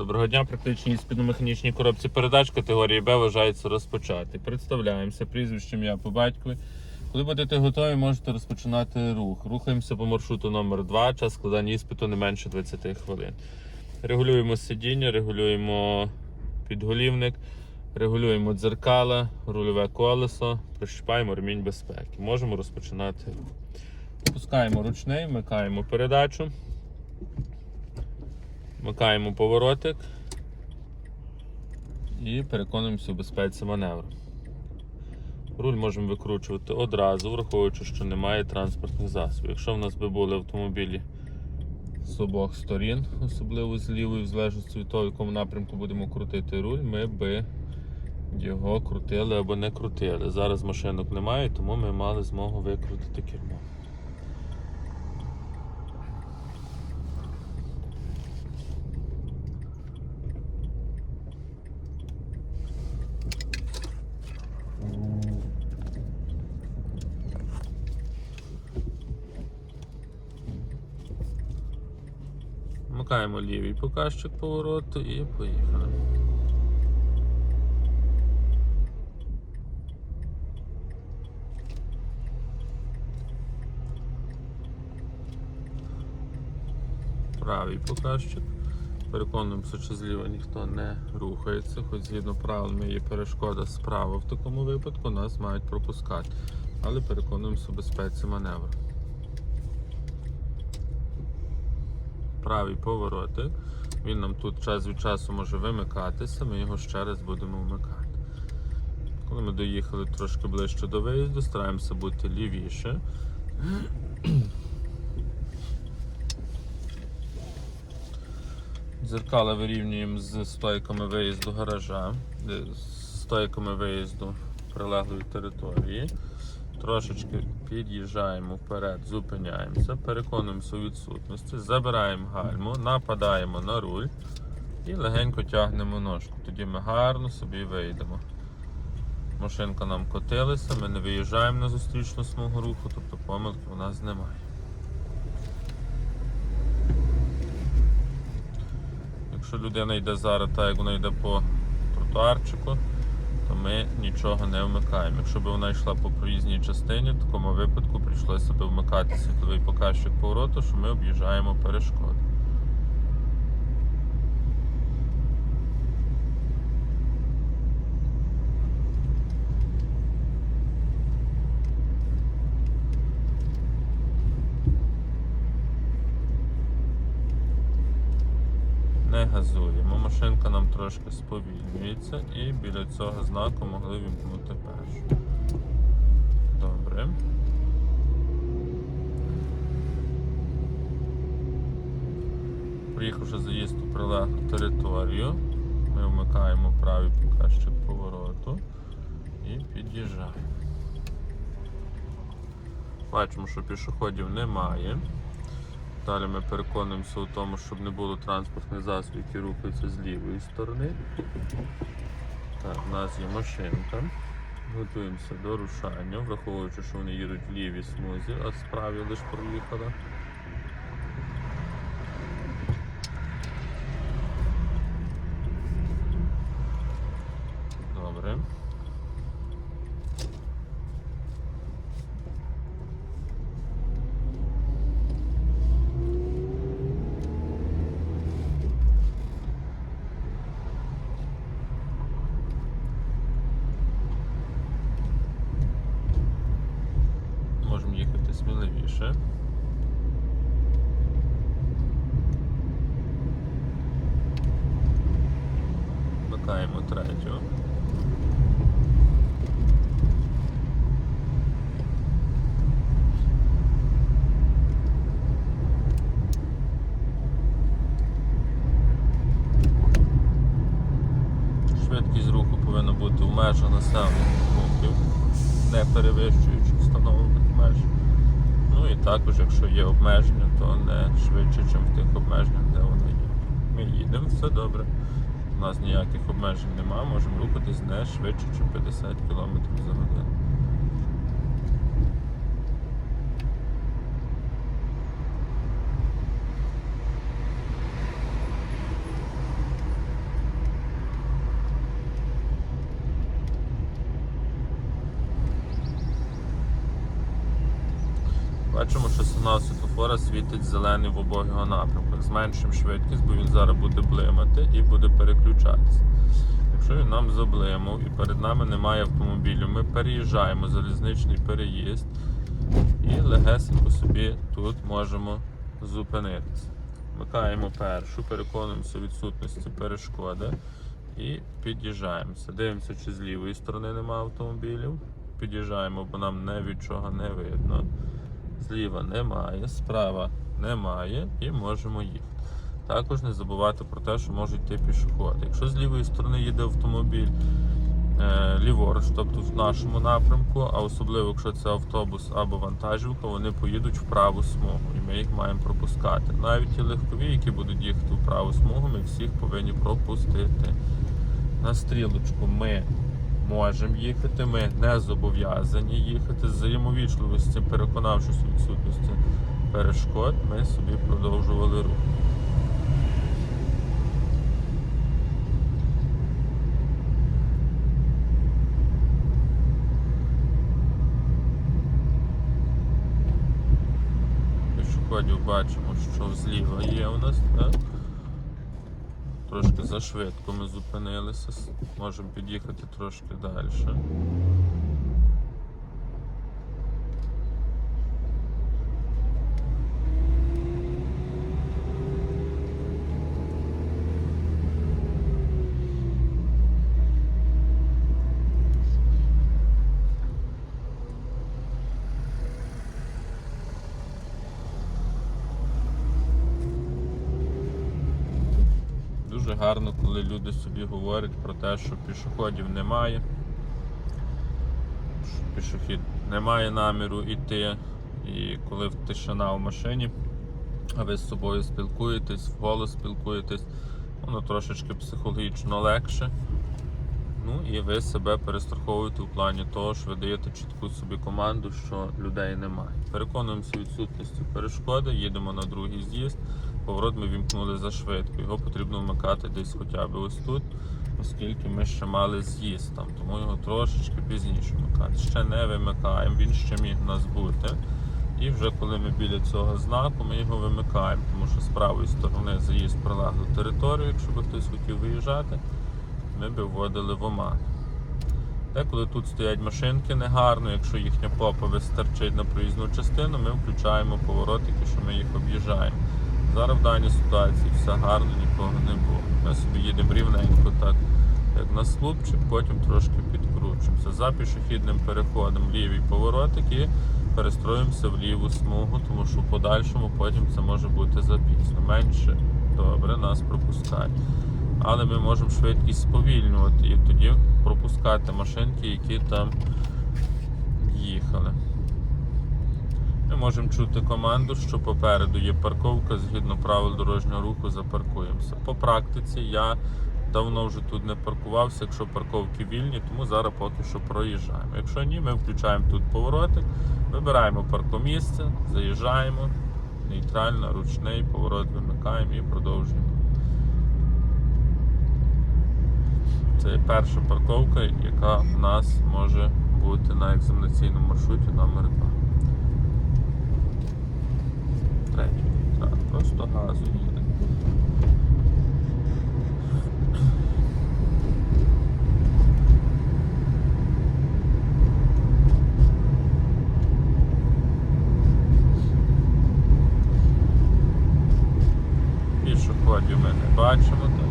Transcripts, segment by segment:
Доброго дня, практичній спідномеханічній коробці передач категорії Б вважається розпочати. Представляємося прізвищем я по батькові. Коли будете готові, можете розпочинати рух. Рухаємося по маршруту номер 2 час складання іспиту не менше 20 хвилин. Регулюємо сидіння, регулюємо підголівник, регулюємо дзеркала, рульове колесо, прищіпаємо ремінь безпеки. Можемо розпочинати рух. Пускаємо ручний, вмикаємо передачу. Вмикаємо поворотик і переконуємося в безпеці маневру. Руль можемо викручувати одразу, враховуючи, що немає транспортних засобів. Якщо в нас би були автомобілі з обох сторін, особливо з лівої, в залежності від того, в якому напрямку будемо крутити руль, ми би його крутили або не крутили. Зараз машинок немає, тому ми мали змогу викрутити кермо. Вмикаємо лівий показчик повороту і поїхали. Правий показчик. Переконуємося, що зліва ніхто не рухається, хоч згідно правил є перешкода справа. В такому випадку нас мають пропускати. Але переконуємося в безпеці маневру. Правий поворотик. Він нам тут час від часу може вимикатися, ми його ще раз будемо вмикати. Коли ми доїхали трошки ближче до виїзду, стараємося бути лівіше. Дзеркала вирівнюємо з стойками виїзду гаража, з стойками виїзду прилеглої території. Трошечки під'їжджаємо вперед, зупиняємося, переконуємося у відсутності, забираємо гальму, нападаємо на руль і легенько тягнемо ножку. Тоді ми гарно собі вийдемо. Машинка нам котилася, ми не виїжджаємо на зустрічну смугу руху, тобто помилки у нас немає. Якщо людина йде зараз, так як вона йде по тротуарчику, ми нічого не вмикаємо. Якщо б вона йшла по проїзній частині, в такому випадку прийшлося б вмикати світловий показчик повороту, що ми об'їжджаємо перешкоди. Не газуємо. Машинка нам трошки сповільнюється і біля цього знаку могли вімкнути першу. Добре. Приїхавши заїзд у прилеглу територію, ми вмикаємо правий показчик повороту і під'їжджаємо. Бачимо, що пішоходів немає. Далі ми переконуємося у тому, щоб не було транспортних засобів, які рухаються з лівої сторони. Так, у нас є машинка. Готуємося до рушання, враховуючи, що вони їдуть в лівій смузі, а справі лише проїхала. Добре. Можемо їхати сміливіше. Вмикаємо третю. Швидкість руху повинна бути в межах населених пунктів, не перевищуючи встановлених меж. Ну і також, якщо є обмеження, то не швидше, ніж в тих обмеженнях, де вони є. Ми їдемо, все добре. У нас ніяких обмежень немає, можемо рухатись не швидше, ніж 50 км за годину. бачимо, що сигнал світлофора світить зелений в обох його напрямках. Зменшимо швидкість, бо він зараз буде блимати і буде переключатися. Якщо він нам заблимав і перед нами немає автомобілів, ми переїжджаємо залізничний переїзд і легесенько собі тут можемо зупинитися. Вмикаємо першу, переконуємося відсутності перешкоди і під'їжджаємося. Дивимося, чи з лівої сторони немає автомобілів. Під'їжджаємо, бо нам не від чого не видно. Зліва немає, справа немає і можемо їхати. Також не забувати про те, що можуть йти пішоходи. Якщо з лівої сторони їде автомобіль е, ліворуч, тобто в нашому напрямку, а особливо якщо це автобус або вантажівка, вони поїдуть в праву смугу, і ми їх маємо пропускати. Навіть ті легкові, які будуть їхати в праву смугу, ми всіх повинні пропустити. На стрілочку ми можемо їхати, ми не зобов'язані їхати. З взаємовічливості, переконавшись у відсутності перешкод, ми собі продовжували рух. Пішоходів бачимо, що зліва є у нас, так? Трошки зашвидко ми зупинилися, можемо під'їхати трошки далі. Дуже гарно, коли люди собі говорять про те, що пішоходів немає, що пішохід не має наміру йти, і коли тишина в машині, а ви з собою спілкуєтесь, вголос спілкуєтесь, воно трошечки психологічно легше. Ну і ви себе перестраховуєте в плані того, що ви даєте чітку собі команду, що людей немає. Переконуємося в відсутності перешкоди, їдемо на другий з'їзд. Поворот ми вімкнули за швидко. Його потрібно вмикати десь хоча б ось тут, оскільки ми ще мали з'їзд там, тому його трошечки пізніше вмикати. Ще не вимикаємо, він ще міг нас бути. І вже коли ми біля цього знаку, ми його вимикаємо, тому що з правої сторони заїзд в прилеглу територію, якщо би хтось хотів виїжджати, ми б вводили в оман. Деколи тут стоять машинки негарно, якщо їхня попа вистачить на проїзну частину, ми включаємо поворотики, що ми їх об'їжджаємо. Зараз в даній ситуації все гарно, нікого не було. Ми собі їдемо рівненько, так як на слупчик, потім трошки підкручуємося. За пішохідним переходом лівий поворотик і перестроїмося в ліву смугу, тому що в подальшому потім це може бути запізно. Менше добре, нас пропускають. Але ми можемо швидкість сповільнювати і тоді пропускати машинки, які там їхали. Ми можемо чути команду, що попереду є парковка, згідно правил дорожнього руху запаркуємося. По практиці я давно вже тут не паркувався, якщо парковки вільні, тому зараз поки що проїжджаємо. Якщо ні, ми включаємо тут поворотик, вибираємо паркомісце, заїжджаємо, нейтрально, ручний поворот вимикаємо і продовжуємо. Це перша парковка, яка в нас може бути на екзаменаційному маршруті номер 2 Третій. Так, просто газу їде. Пішоходів ми не бачимо. Так.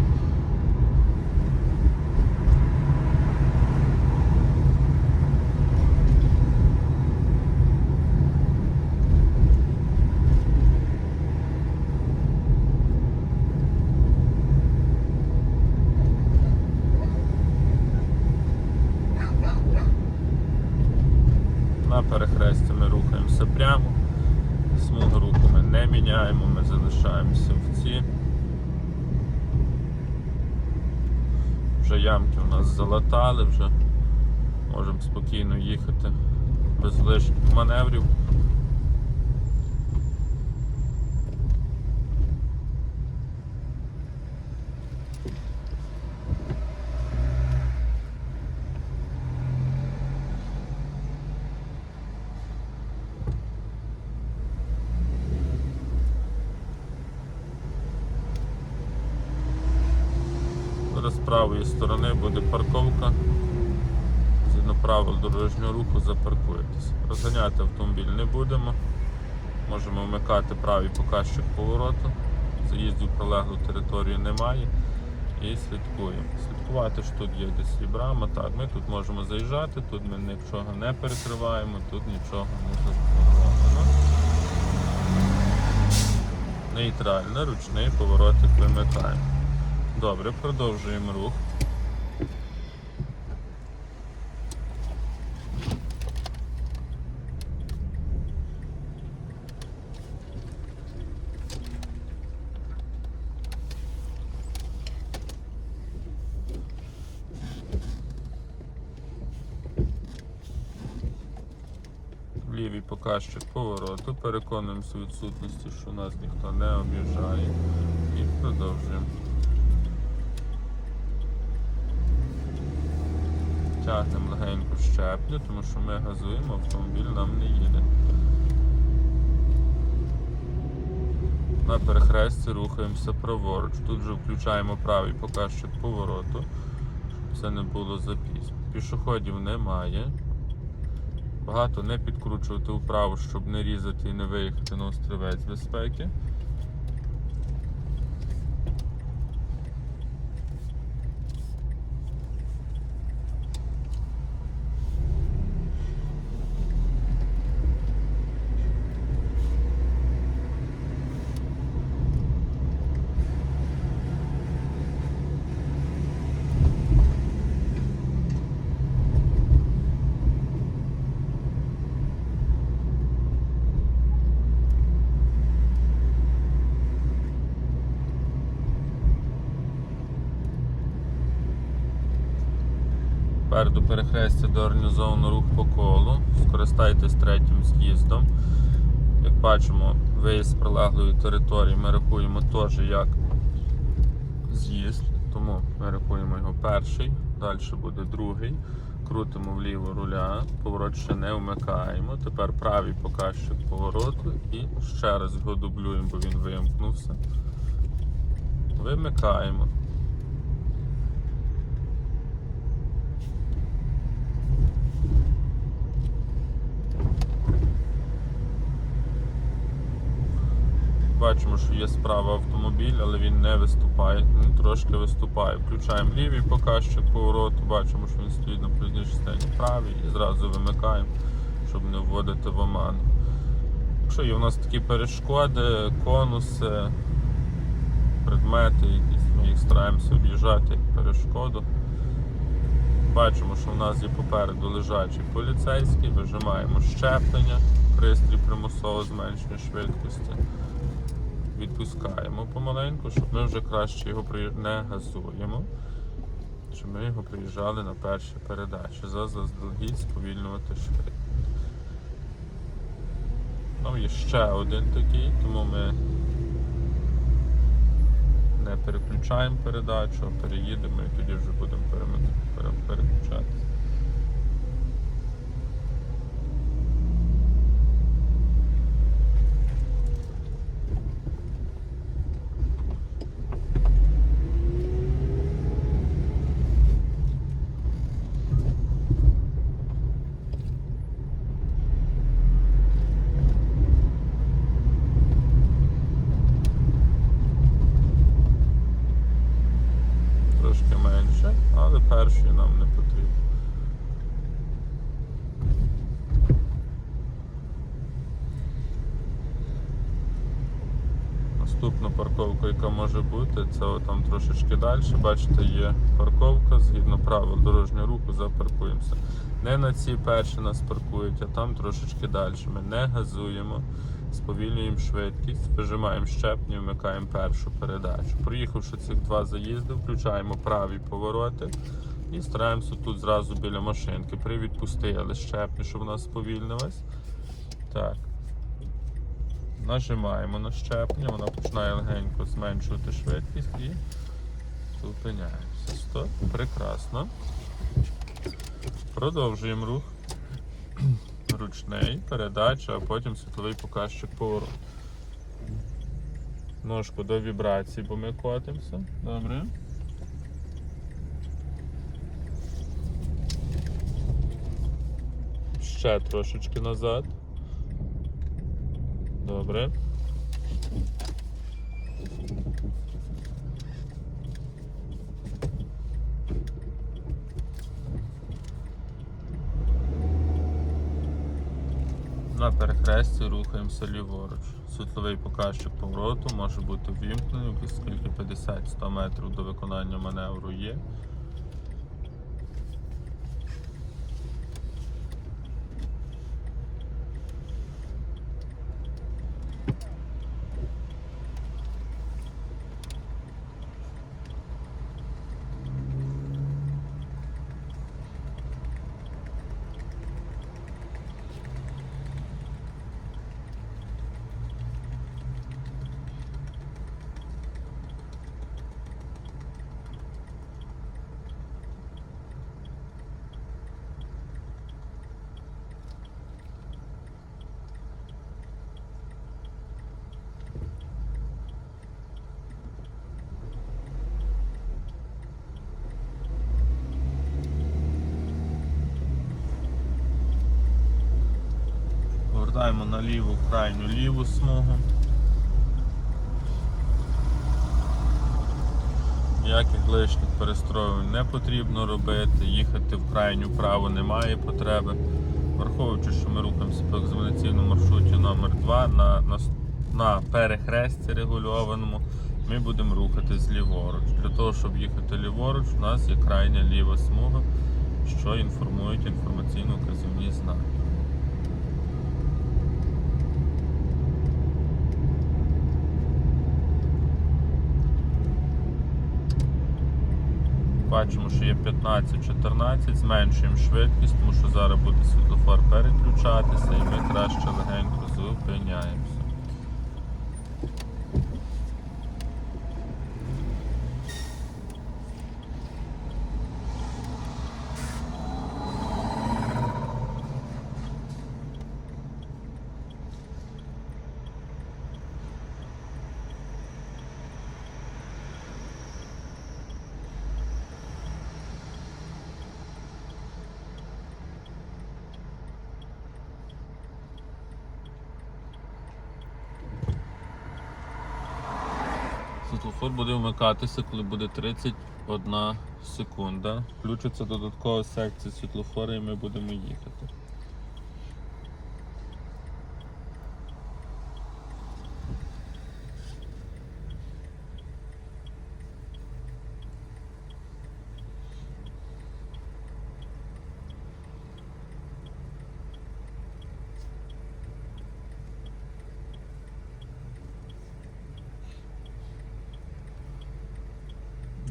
На перехресті ми рухаємося прямо. Смугу руху ми не міняємо, ми залишаємося в ці. Вже ямки у нас залатали, вже можемо спокійно їхати без лишніх маневрів. Зараз з правої сторони буде парковка. Згідно правил дорожнього руху запаркуєтесь. Розганяти автомобіль не будемо. Можемо вмикати правий показчик повороту. Заїздів прилеглу територію немає. І слідкуємо. Слідкувати ж тут є десь і брама. Так, ми тут можемо заїжджати, тут ми нічого не перекриваємо, тут нічого не заблоковано. Нейтрально, ручний поворотик вимикаємо. Добре, продовжуємо рух. Лівий показчик повороту. Переконуємося відсутності, що нас ніхто не об'їжджає. І продовжуємо. Тягнемо легенько щеплю, тому що ми газуємо, автомобіль нам не їде. На перехресті рухаємося праворуч. Тут же включаємо правий показчик повороту. щоб Це не було запізно. Пішоходів немає. Багато не підкручувати вправо, щоб не різати і не виїхати на острівець безпеки. Попереду перехрестя де організовано рух по колу. Скористайтесь третім з'їздом. Як бачимо, виїзд з прилеглої території ми рахуємо теж як з'їзд, тому ми рахуємо його перший, далі буде другий. Крутимо вліво руля, поворот ще не вмикаємо. Тепер правий показчик повороту і ще раз його дублюємо, бо він вимкнувся. Вимикаємо. Бачимо, що є справа автомобіль, але він не виступає. Він трошки виступає. Включаємо лівий показчик повороту, бачимо, що він стоїть на проїзній частині правій і зразу вимикаємо, щоб не вводити в оману. Якщо є в нас такі перешкоди, конуси, предмети, якісь, ми їх стараємося об'їжджати як перешкоду. Бачимо, що в нас є попереду лежачий поліцейський, вижимаємо щеплення, пристрій примусового зменшення швидкості відпускаємо помаленьку, щоб ми вже краще його не газуємо. Щоб ми його приїжджали на перші передачі. За заздалегідь сповільнювати швидкість. Там є ще один такий, тому ми не переключаємо передачу, а переїдемо і тоді вже будемо переключатися. Трошки менше, але перший нам не потрібно. Наступна парковка, яка може це там трошечки далі. Бачите, є парковка, згідно правил дорожнього руху, запаркуємося. Не на цій перші нас паркують, а там трошечки далі. Ми не газуємо, сповільнюємо швидкість, вижимаємо щепні, вмикаємо першу передачу. Проїхавши цих два заїзди, включаємо праві повороти і стараємося тут зразу біля машинки. При відпустили щепні, щоб вона сповільнилась. Так. Нажимаємо на щеплення, вона починає легенько зменшувати швидкість і зупиняємося. Стоп, прекрасно. Продовжуємо рух. Ручний, передача, а потім світловий показчик повороту. Ножку до вібрації, бо ми котимося. Добре. Ще трошечки назад. Добре. На перехресті рухаємося ліворуч. Світловий показчик повороту може бути ввімкнений, оскільки 50-100 метрів до виконання маневру є. Повертаємо на ліву крайню ліву смугу. Ніяких лишніх перестроювань не потрібно робити, їхати в крайню праву немає потреби. Враховуючи, що ми рухаємося по екзаменаційному маршруті номер 2 на, на, на перехресті регульованому, ми будемо рухатись ліворуч. Для того, щоб їхати ліворуч, у нас є крайня ліва смуга, що інформують інформаційно-казівні знаки. Бачимо, що є 15-14, зменшуємо швидкість, тому що зараз буде світлофор переключатися і ми краще легенько зупиняємося. Світлофор буде вмикатися, коли буде 31 секунда. Включиться додаткова секція світлофора і ми будемо їхати.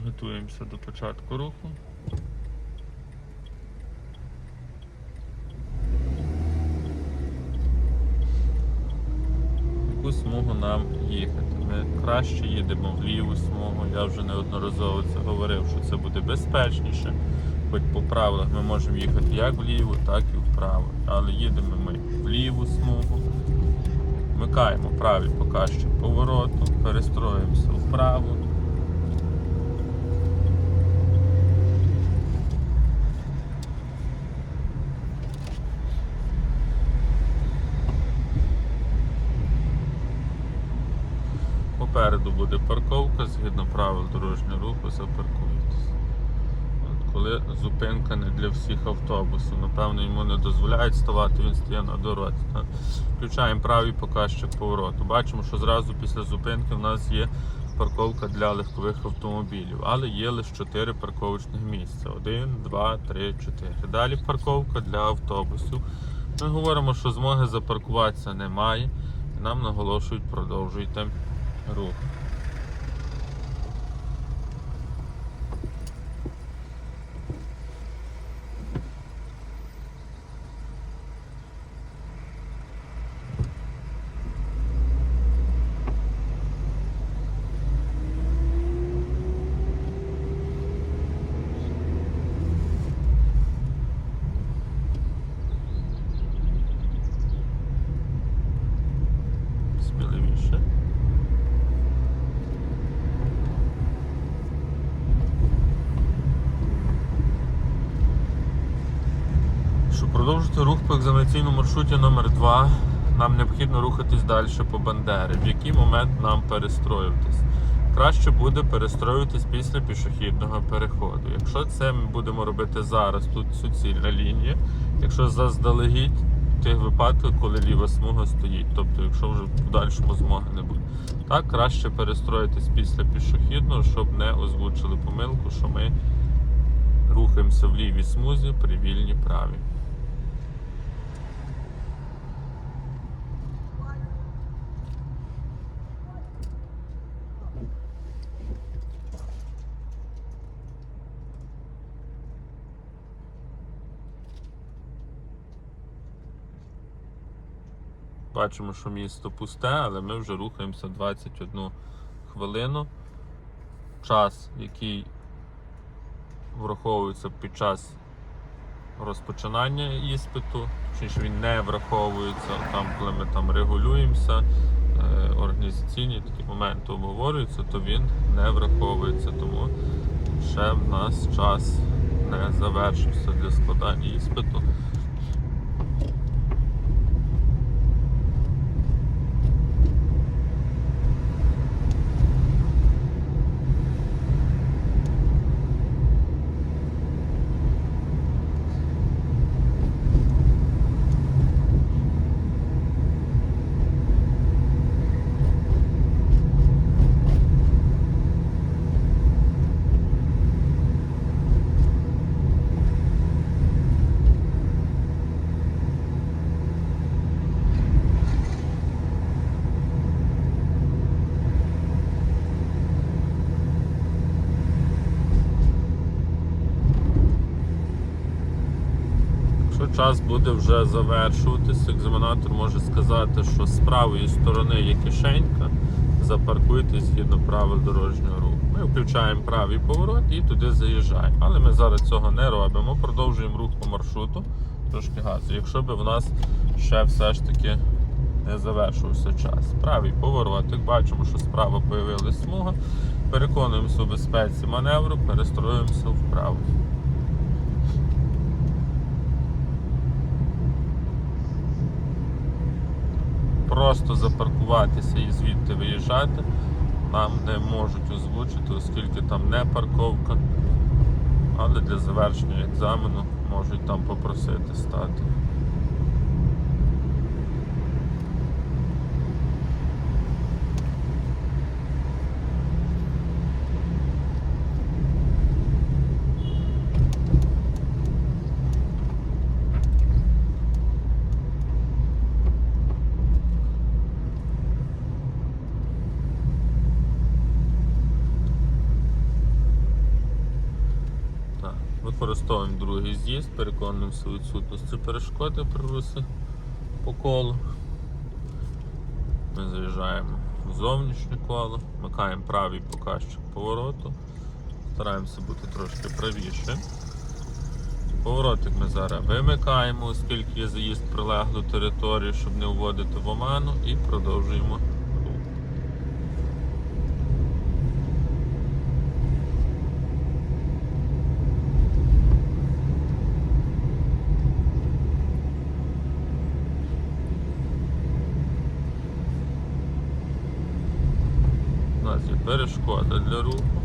Готуємося до початку руху. Яку смугу нам їхати? Ми краще їдемо в ліву смугу. Я вже неодноразово це говорив, що це буде безпечніше. Хоч по правилах ми можемо їхати як вліво, так і вправо. Але їдемо ми в ліву смугу. Вмикаємо правий показчик повороту, перестроїмося вправо. Попереду буде парковка, згідно правил дорожнього руху, запаркуйтесь. Коли зупинка не для всіх автобусів, напевно, йому не дозволяють ставати, він стає на дорозі. Включаємо правий показчик повороту. Бачимо, що зразу після зупинки в нас є парковка для легкових автомобілів, але є лише 4 парковочних місця. 1, 2, 3, 4. Далі парковка для автобусів. Ми говоримо, що змоги запаркуватися немає. Нам наголошують, продовжуйте рух. Сміливіше. Щоб рух по екзаменаційному маршруті номер 2 нам необхідно рухатись далі по Бандери. В який момент нам перестроюватись? Краще буде перестроюватись після пішохідного переходу. Якщо це ми будемо робити зараз, тут суцільна лінія. Якщо заздалегідь, тих випадках, коли ліва смуга стоїть, тобто, якщо вже в подальшому змоги не буде. Так, краще перестроїтись після пішохідного, щоб не озвучили помилку, що ми рухаємося в лівій смузі при вільній правій. Бачимо, що місто пусте, але ми вже рухаємося 21 хвилину. Час, який враховується під час розпочинання іспиту, ж він не враховується, там, коли ми там регулюємося, е, організаційні такі моменти обговорюються, то він не враховується. Тому ще в нас час не завершився для складання іспиту. Якщо час буде вже завершуватися, екзаменатор може сказати, що з правої сторони є кишенька, запаркуйтесь згідно правил дорожнього руху. Ми включаємо правий поворот і туди заїжджаємо. Але ми зараз цього не робимо, продовжуємо рух по маршруту, трошки газу. Якщо б в нас ще все ж таки не завершився час. Правий поворот, як бачимо, що справа появилась смуга. Переконуємося у безпеці маневру, перестроюємося вправо. Просто запаркуватися і звідти виїжджати нам не можуть озвучити, оскільки там не парковка, але для завершення екзамену можуть там попросити стати. Так, використовуємо другий з'їзд, переконуємося у відсутності перешкоди при по колу. Ми заїжджаємо в зовнішнє коло, вмикаємо правий показчик повороту, стараємося бути трошки правіше. Поворотик ми зараз вимикаємо, оскільки є заїзд прилеглу територію, щоб не вводити в оману, і продовжуємо рух. У нас є перешкода для руху.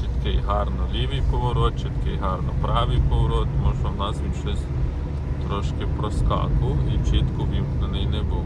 Чіткий гарно лівий поворот, чіткий гарно правий поворот, тому в нас він щось трошки проскакував і чітко вімкнений не був.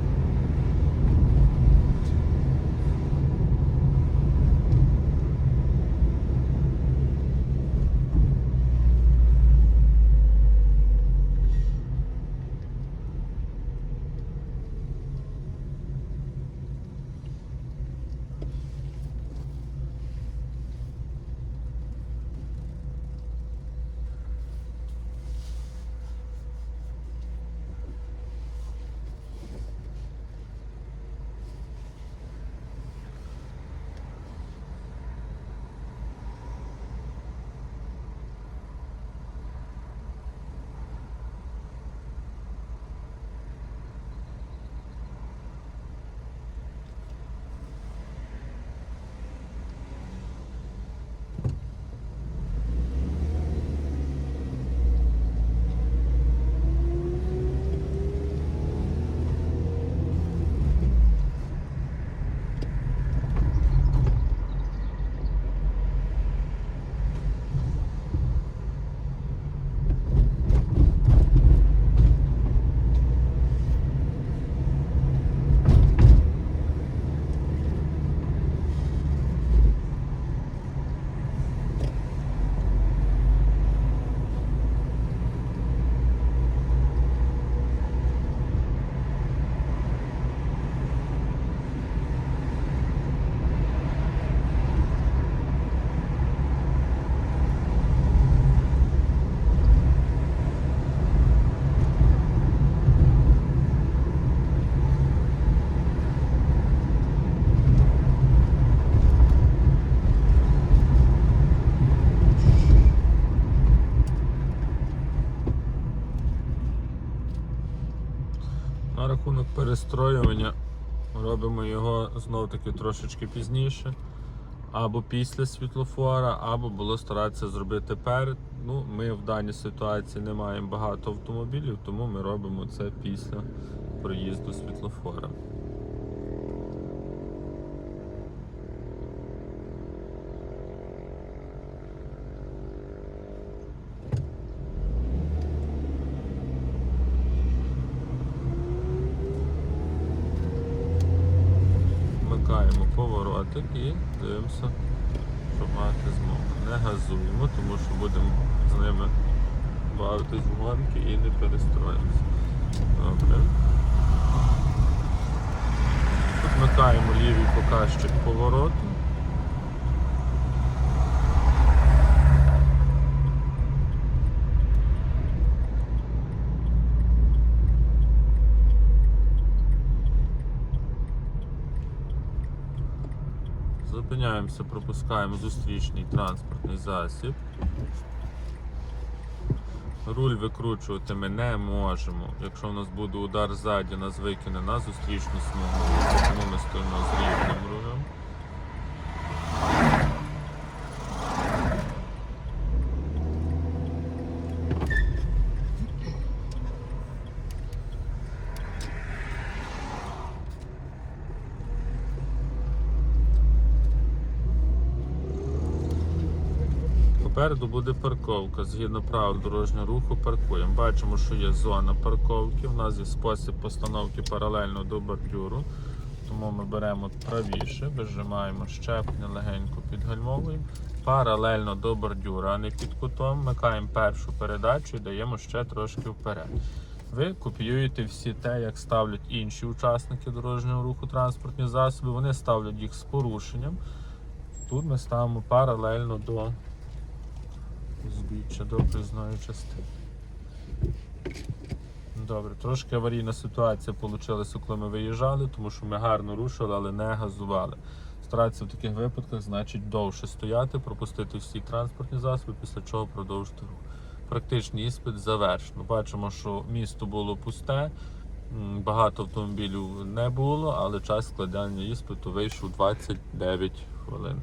Перестроювання робимо його знов таки трошечки пізніше. Або після світлофора, або було старатися зробити перед. Ну, ми в даній ситуації не маємо багато автомобілів, тому ми робимо це після проїзду світлофора. Вмикаємо поворотик і дивимося, щоб мати змогу. Не газуємо, тому що будемо з ними бавитись в гонки і не перестроїмося. Добре. Вмикаємо лівий показчик повороту. Зупиняємося, пропускаємо зустрічний транспортний засіб. Руль викручувати ми не можемо. Якщо у нас буде удар ззаді, нас викине на зустрічну смугу, тому ми стоїмо з рівним рулем. Попереду буде парковка. Згідно правил дорожнього руху паркуємо. Бачимо, що є зона парковки. У нас є спосіб постановки паралельно до бордюру. Тому ми беремо правіше, вижимаємо щеплення, легенько підгальмовуємо. Паралельно до бордюра, а не під кутом. Вмикаємо першу передачу і даємо ще трошки вперед. Ви копіюєте всі те, як ставлять інші учасники дорожнього руху транспортні засоби. Вони ставлять їх з порушенням. Тут ми ставимо паралельно до Збіччя до проїзної частини. Добре, трошки аварійна ситуація вийшла, коли ми виїжджали, тому що ми гарно рушили, але не газували. Старатися в таких випадках значить довше стояти, пропустити всі транспортні засоби, після чого продовжити рух. Практичний іспит завершено. Бачимо, що місто було пусте, багато автомобілів не було, але час складання іспиту вийшов 29 хвилин.